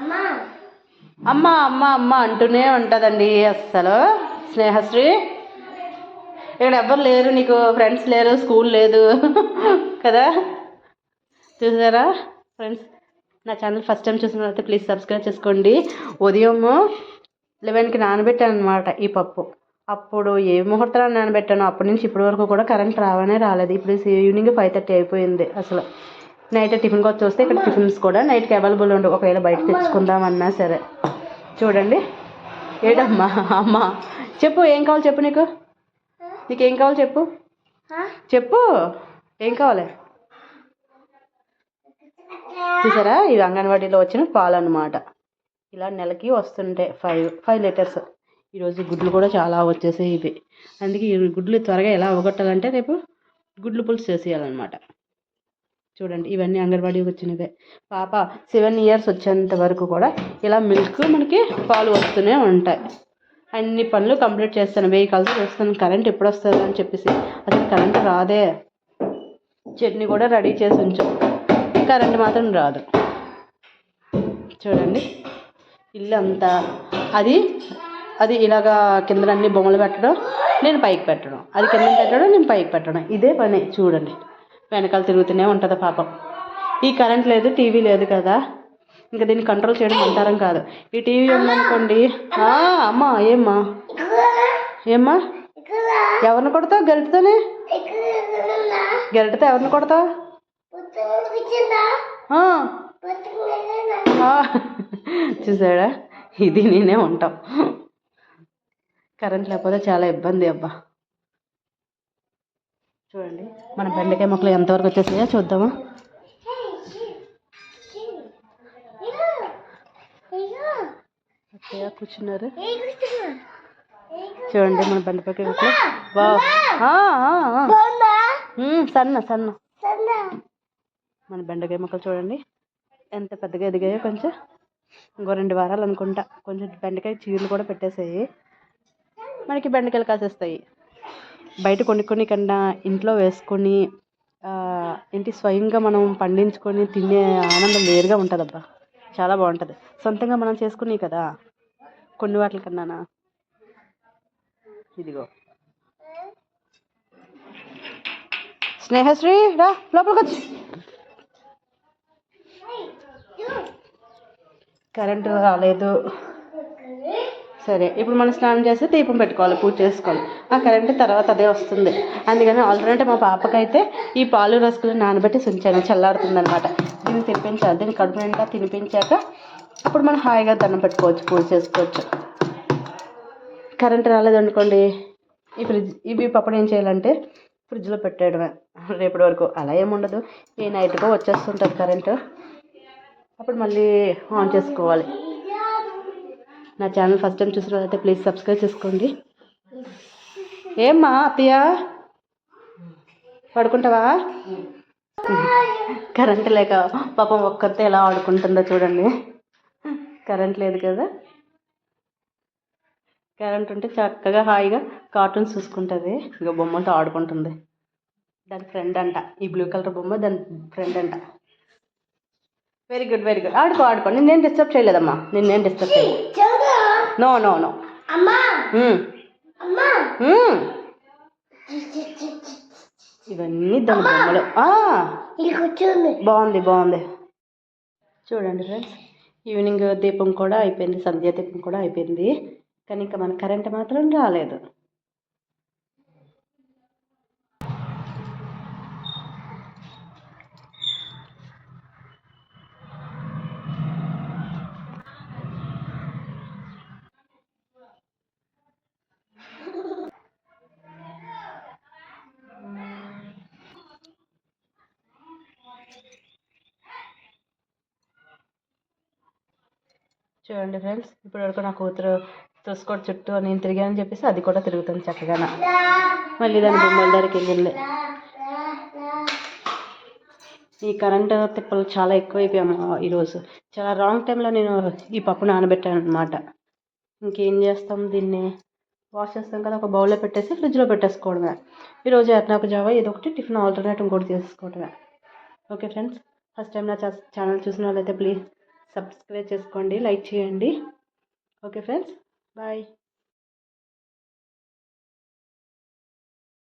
అమ్మ. అమ్మ అమ్మ అంటూనే ఉంటుందండి అస్సలు. స్నేహశ్రీ ఇక్కడ ఎవ్వరు లేరు నీకు ఫ్రెండ్స్ లేరు స్కూల్ లేదు కదా? చూసారా? ఫ్రెండ్స్ నా ఛానల్ ఫస్ట్ టైం చూసిన ప్లీజ్ సబ్స్క్రైబ్ చేసుకోండి. ఉదయము లెవెన్కి నానబెట్టాను అనమాట ఈ పప్పు. అప్పుడు ఏ ముహూర్తాలు నానబెట్టాను అప్పటి నుంచి ఇప్పటి వరకు కూడా కరెంట్ రావనే రాలేదు. ఇప్పుడు ఈవినింగ్ ఫైవ్ థర్టీ అయిపోయింది అసలు. నైట్ టిఫిన్కి వచ్చి వస్తే ఇక్కడ టిఫిన్స్ కూడా నైట్కి అవైలబుల్ ఉండవు ఒకవేళ బయట తెచ్చుకుందామన్నా సరే. చూడండి. ఏడమ్మా అమ్మ. చెప్పు ఏం కావాలి చెప్పు నీకు? నీకేం కావాలి చెప్పు? చెప్పు. ఏం కావాలి? చూసారా? ఇవి అంగన్వాడీలో వచ్చిన పాలు అనమాట ఇలా నెలకి వస్తుంటాయి ఫైవ్ ఫైవ్ లీటర్స్. ఈరోజు గుడ్లు కూడా చాలా వచ్చేసాయి ఇవి. అందుకే ఈ గుడ్లు త్వరగా ఎలా అవగొట్టాలంటే రేపు గుడ్లు పులుసు చేసేయాలన్నమాట. చూడండి ఇవన్నీ అంగన్వాడీకి వచ్చినవే. పాప సెవెన్ ఇయర్స్ వచ్చేంత వరకు కూడా ఇలా మిల్క్ మనకి పాలు వస్తూనే ఉంటాయి. అన్ని పనులు కంప్లీట్ చేస్తాను. వెయ్యి కలిసి చేస్తాను. కరెంట్ ఎప్పుడు వస్తుంది అని చెప్పేసి. అసలు కరెంట్ రాదే. చట్నీ కూడా రెడీ చేసి ఉంచు. కరెంట్ మాత్రం రాదు. చూడండి. ఇల్లు అంతా అది అది ఇలాగా కింద అన్ని బొమ్మలు పెట్టడం నేను పైకి పెట్టడం. అది కింద పెట్టడం నేను పైకి పెట్టడం. ఇదే పని. చూడండి. వెనకాల తిరుగుతూనే ఉంటుంది పాపం. ఈ కరెంట్ లేదు టీవీ లేదు కదా. ఇంకా దీన్ని కంట్రోల్ చేయడం అంటారం కాదు. ఈ టీవీ ఉందనుకోండి. అమ్మా ఏమ్మా? ఏమ్మా? ఎవరిని కొడతావు? గరిటతోనే గరిటతో ఎవరిని కొడతావు? చూసాడా? ఇది నేనే ఉంటాం. కరెంట్ లేకపోతే చాలా ఇబ్బంది అబ్బా. చూడండి. మన బెండకాయ మొక్కలు ఎంతవరకు వచ్చేసాయో చూద్దామా. అత్తయ్య కూర్చున్నారు. చూడండి మన బెండకాయ మొక్కలు. వావ్. సన్న సన్న. మన బెండకాయ మొక్కలు చూడండి. ఎంత పెద్దగా ఎదిగాయో కొంచెం. ఇంకో రెండు వారాలు అనుకుంటా. కొంచెం బెండకాయ చీరలు కూడా పెట్టేసాయి. మనకి బెండకాయలు కాసేస్తాయి. బయట కొనుక్కొని కన్నా ఇంట్లో వేసుకొని ఏంటి స్వయంగా మనం పండించుకొని తినే ఆనందం వేరుగా ఉంటుందబ్బా. చాలా బాగుంటుంది. సొంతంగా మనం చేసుకుని కదా. కొన్ని వాటి కన్నానా? ఇదిగో. స్నేహశ్రీ రా లోపలికి వచ్చి. కరెంటు రాలేదు. సరే ఇప్పుడు మనం స్నానం చేస్తే దీపం పెట్టుకోవాలి పూజ చేసుకోవాలి. ఆ కరెంట్ తర్వాత అదే వస్తుంది. అందుకని ఆల్రెడీ మా పాపకైతే ఈ పాలు రసకులు నానబెట్టి ఉంచాను చల్లారుతుంది అనమాట దీన్ని తినిపించాలి దీన్ని కడుపు నిండా తినిపించాక అప్పుడు మనం హాయిగా దండం పెట్టుకోవచ్చు పూజ చేసుకోవచ్చు. కరెంట్ రాలేదనుకోండి ఈ ఫ్రిడ్జ్ ఇవి పప్పుడు ఏం చేయాలంటే ఫ్రిడ్జ్లో పెట్టేయడమే. రేపటి వరకు అలా ఏముండదు ఈ నైట్కో వచ్చేస్తుంటుంది కరెంటు. అప్పుడు మళ్ళీ ఆన్ చేసుకోవాలి. నా ఛానల్ ఫస్ట్ టైం చూసిన వాళ్ళైతే ప్లీజ్ సబ్స్క్రైబ్ చేసుకోండి. ఏమ్మా అత్తయ్య? పడుకుంటావా? కరెంట్ లేక పాపం ఒక్కరితో ఎలా ఆడుకుంటుందో చూడండి. కరెంట్ లేదు కదా. కరెంట్ ఉంటే చక్కగా హాయిగా కార్టూన్స్ చూసుకుంటుంది. ఇక బొమ్మతో ఆడుకుంటుంది. దాని ఫ్రెండ్ అంట. ఈ బ్లూ కలర్ బొమ్మ దాని ఫ్రెండ్ అంట. వెరీ గుడ్ వెరీ గుడ్ ఆడుకో ఆడుకో. నిన్నేం డిస్టర్బ్ చేయలేదమ్మా. నిన్నేం డిస్టర్బ్ చేయలేదు నో నో నో ఇవన్నీ దాని బొమ్మలు బాగుంది బాగుంది. చూడండి ఫ్రెండ్స్ ఈవినింగ్ దీపం కూడా అయిపోయింది సంధ్యా దీపం కూడా అయిపోయింది. కానీ ఇంకా మన కరెంట్ మాత్రం రాలేదు. చూడండి ఫ్రెండ్స్ ఇప్పుడు వరకు నా కూతురు చూసుకోవడం చుట్టూ నేను తిరిగానని చెప్పేసి అది కూడా తిరుగుతుంది చక్కగా. మళ్ళీ దాని బొమ్మల దగ్గరికి వెళ్ళింది. ఈ కరెంటు తిప్పలు చాలా ఎక్కువైపోయాము ఈరోజు. చాలా రాంగ్ టైంలో నేను ఈ పప్పు నానబెట్టాను అనమాట ఇంకేం చేస్తాం దీన్ని? వాష్ చేస్తాం కదా ఒక బౌల్లో పెట్టేసి ఫ్రిడ్జ్లో పెట్టేసుకోవడమే. ఈరోజు ఎట్నాకు జావా ఏదో ఒకటి టిఫిన్ ఆల్టర్నేట్ ఇంకోటి చేసుకోవడమే ఓకే ఫ్రెండ్స్ ఫస్ట్ టైం నా ఛానల్ చూసిన వాళ్ళైతే ప్లీజ్ సబ్స్క్రైబ్ చేసుకోండి లైక్ చేయండి. Okay friends bye.